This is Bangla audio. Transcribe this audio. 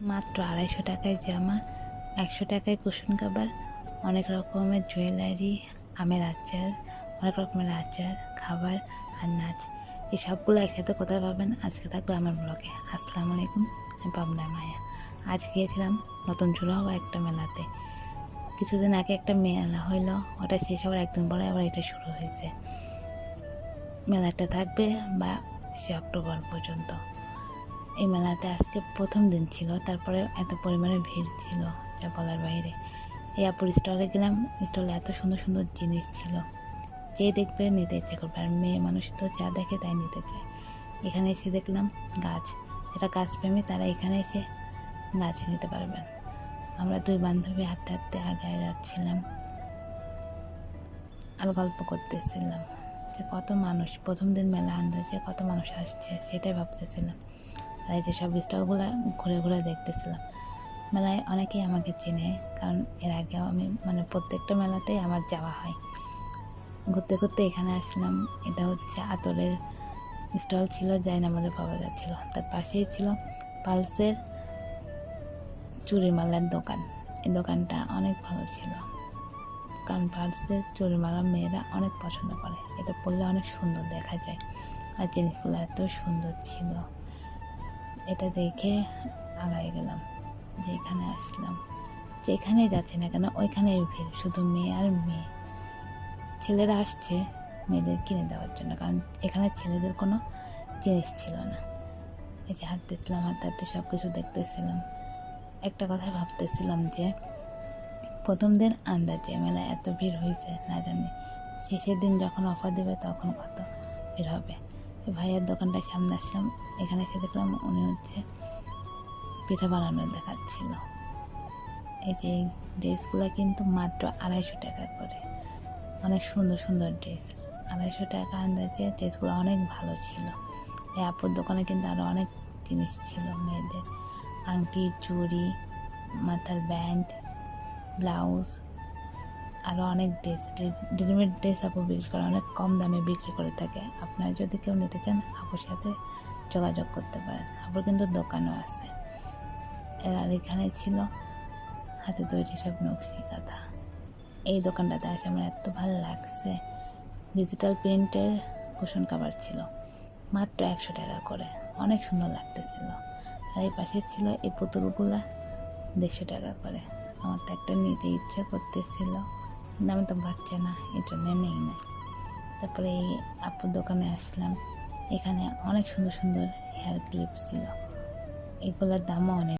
মাত্র আড়াইশো টাকায় জামা, একশো টাকায় কুশন কাবার অনেক রকমের জুয়েলারি, আমের আচার, অনেক রকমের আচার, খাবার আর নাচ। এই সবগুলো একসাথে কোথায় পাবেন? আজকে থাকবে আমার ব্লগে। আসসালামু আলাইকুম, আমি পাবনা মায়া। আজ গিয়েছিলাম নতুন শুরু হওয়া একটা মেলাতে। কিছুদিন আগে একটা মেলা হইল, ওটা শেষ হওয়ার একদিন পরে আবার এটা শুরু হয়েছে। মেলাটা থাকবে বা সে অক্টোবর পর্যন্ত। এই মেলাতে আজকে প্রথম দিন ছিল, তারপরে এত পরিমাণে ভিড় ছিল যা বলার বাইরে। এই আপুর স্টলে গেলাম স্টলে এত সুন্দর সুন্দর জিনিস ছিল। যে দেখবে নিতে ইচ্ছে করবে, আর মেয়ে মানুষ তো যা দেখে তাই নিতে চায়। এখানে এসে দেখলাম গাছ, যেটা গাছপ্রেমী তারা এখানে এসে গাছ নিতে পারবেন। আমরা দুই বান্ধবী হাঁটতে হাঁটতে আগে যাচ্ছিলাম। আর গল্প করতেছিলাম যে কত মানুষ, প্রথম দিন মেলা আন্দাজে কত মানুষ আসছে, সেটাই ভাবতেছিলাম। আর এই যে সব স্টলগুলো ঘুরে ঘুরে দেখতেছিলাম। মেলায় অনেকেই আমাকে চেনে, কারণ এর আগেও আমি মানে প্রত্যেকটা মেলাতেই আমার যাওয়া হয়। ঘুরতে ঘুরতে এখানে আসলাম। এটা হচ্ছে আতরের স্টল ছিল যাই নামাজে পাওয়া যাচ্ছিল। তার পাশেই ছিল পালসের চুরিমালার দোকান। এই দোকানটা অনেক ভালো ছিল, কারণ পালসের চুরিমালা মেয়েরা অনেক পছন্দ করে। এটা পরলে অনেক সুন্দর দেখা যায়। আর জিনিসগুলো এত সুন্দর ছিল। এটা দেখে আগায় গেলাম যে এখানে আসলাম। যেখানেই যাচ্ছে না কেন, ওইখানেই ভিড়, শুধু মেয়ে আর মেয়ে। ছেলেরা আসছে মেয়েদের কিনে দেওয়ার জন্য, কারণ এখানে ছেলেদের কোনো জিনিস ছিল না। এই যে হাঁটতেছিলাম হাঁটতে হাঁটতে সব কিছু দেখতেছিলাম। একটা কথা ভাবতেছিলাম যে, প্রথম দিন আন্দাজে মেলায় এত ভিড় হয়েছে, না জানি। শেষের দিন যখন অফার দেবে তখন কত ভিড় হবে? ভাইয়ের দোকানটার সামনে আসলাম। এখানে এসে দেখলাম উনি হচ্ছে পিঠা বানানো দেখাচ্ছিল। এই যে ড্রেসগুলো কিন্তু মাত্র আড়াইশো টাকা করে। অনেক সুন্দর সুন্দর ড্রেস। আড়াইশো টাকা আন্দাজে ড্রেসগুলো অনেক ভালো ছিল। এই আপুর দোকানে কিন্তু আরও অনেক জিনিস ছিল, মেয়েদের। আংটি চুড়ি, মাথার ব্যান্ড, ব্লাউজ আরও অনেক ড্রেস রেডিমেড ড্রেস আপু বিক্রি করে অনেক কম দামে বিক্রি করে থাকে। আপনারা যদি কেউ নিতে চান, আপুর সাথে যোগাযোগ করতে পারেন। আপুর কিন্তু দোকানও আছে। আর এখানে ছিল হাতে তৈরি সব নকশি কাঁথা। এই দোকানটাতে আসে আমার এত ভালো লাগছে। ডিজিটাল প্রিন্টের কুশন কাভার ছিল, মাত্র একশো টাকা করে। অনেক সুন্দর লাগতেছিল। আর এই পাশে ছিল এই পুতুলগুলা দেড়শো টাকা করে। আমার তো একটা নিতে ইচ্ছা করতেছিল। কিন্তু আমি তো বাচ্চা না এই জন্য নেই না। তারপরে এই আপুর দোকানে আসলাম, এখানে অনেক সুন্দর সুন্দর হেয়ার ক্লিপ ছিল। এগুলোর দামও অনেক।